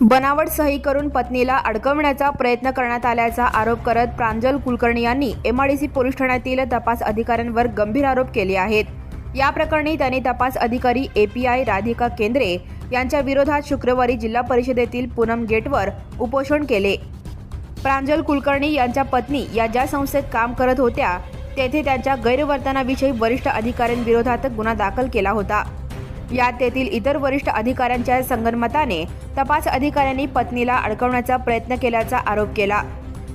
बनावट सही करून पत्नीला अडकवण्याचा प्रयत्न करण्यात आल्याचा आरोप करत प्रांजल कुलकर्णी यांनी एमआयडीसी पोलीस ठाण्यातील तपास अधिकाऱ्यांवर गंभीर आरोप केले आहेत. या प्रकरणी त्यांनी तपास अधिकारी एपीआय राधिका केंद्रे यांच्या विरोधात शुक्रवारी जिल्हा परिषदेतील पूनम गेटवर उपोषण केले. प्रांजल कुलकर्णी यांच्या पत्नी या ज्या संस्थेत काम करत होत्या तेथे त्यांच्या गैरवर्तनाविषयी वरिष्ठ अधिकाऱ्यांविरोधात गुन्हा दाखल केला होता. यात तेथील इतर वरिष्ठ अधिकाऱ्यांच्या संगनमताने तपास अधिकाऱ्यांनी पत्नीला अडकवण्याचा प्रयत्न केल्याचा आरोप केला.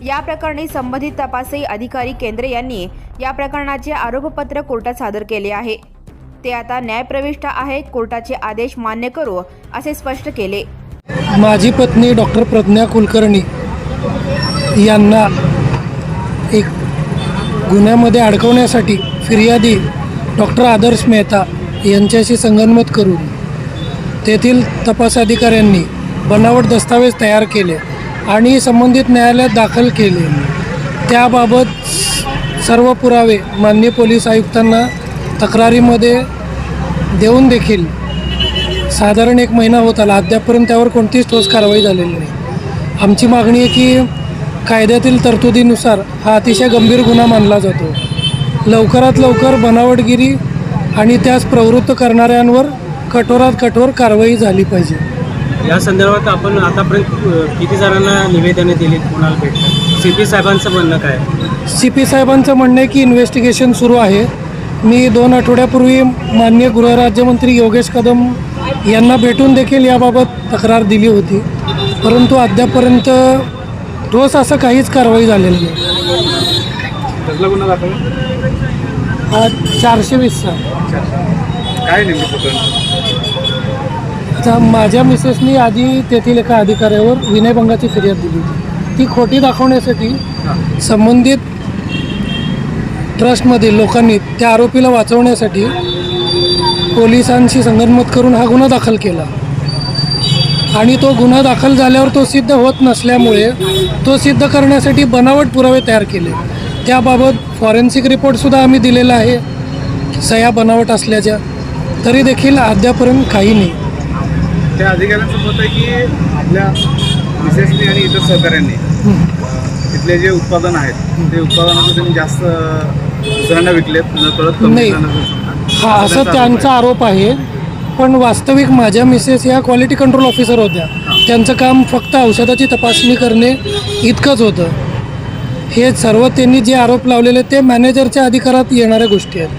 या प्रकरणी संबंधित तपासही अधिकारी केंद्रे यांनी या प्रकरणाचे आरोपपत्र कोर्टात सादर केले आहे. ते आता न्यायप्रविष्ट आहे कोर्टाचे आदेश मान्य करू असे स्पष्ट केले. माझी पत्नी डॉक्टर प्रज्ञा कुलकर्णी यांना एक गुन्ह्यामध्ये अडकवण्यासाठी फिर्यादी डॉक्टर आदर्श मेहता यांच्याशी संगनमत करून तेथील तपास अधिकाऱ्यांनी बनावट दस्तावेज तयार केले आणि संबंधित न्यायालयात दाखल केले. त्याबाबत सर्व पुरावे मान्य पोलीस आयुक्तांना तक्रारीमध्ये देऊन देखील साधारण एक महिना होत आला. अद्यापपर्यंत त्यावर कोणतीच ठोस कारवाई झालेली नाही. आमची मागणी आहे की कायद्यातील तरतुदीनुसार हा अतिशय गंभीर गुन्हा मानला जातो. लवकरात लवकर बनावटगिरी आणि त्यास प्रवृत्त करणाऱ्यांवर कठोरात कठोर कारवाई झाली पाहिजे. या संदर्भात आपण आतापर्यंत किती जणांना निवेदने दिली? कोणाला भेटलं? सी पी साहेबांचं म्हणणं काय? सी पी साहेबांचं म्हणणं आहे की इन्व्हेस्टिगेशन सुरू आहे. मी दोन आठवड्यापूर्वी माननीय गृहराज्यमंत्री योगेश कदम यांना भेटून देखील याबाबत तक्रार दिली होती. परंतु अद्यापर्यंत ठोस असं काहीच कारवाई झालेली नाही. कसला गुन्हा दाखल हा चारशे वीसचा काय नेमकी प्रकरण? आता माझ्या मिसेसनी आधी तेथील एका अधिकाऱ्यावर विनयभंगाची फिर्याद दिली होती. ती खोटी दाखवण्यासाठी संबंधित ट्रस्टमधील लोकांनी त्या आरोपीला वाचवण्यासाठी पोलिसांशी संगनमत करून हा गुन्हा दाखल केला. आणि तो गुन्हा दाखल झाल्यावर तो सिद्ध होत नसल्यामुळे तो सिद्ध करण्यासाठी बनावट पुरावे तयार केले. त्याबाबत फॉरेन्सिक रिपोर्टसुद्धा आम्ही दिलेला आहे. सह्या बनावट असल्याच्या तरी देखील अद्यापर्यंत काही नाही. त्या अधिकाऱ्यांचं मत आहे की आपल्या मिसेसनी आणि इतर सहकाऱ्यांनी तिथले जे उत्पादन आहेत ते उत्पादनाचं त्यांनी जास्त दुसऱ्यांना विकलेत नाही. हा असं त्यांचा आरोप आहे. पण वास्तविक माझ्या मिसेस या क्वालिटी कंट्रोल ऑफिसर होत्या. त्यांचं काम फक्त औषधाची तपासणी करणे इतकंच होतं. हे सर्व त्यांनी जे आरोप लावलेले ते मॅनेजरच्या अधिकारात येणाऱ्या गोष्टी आहेत.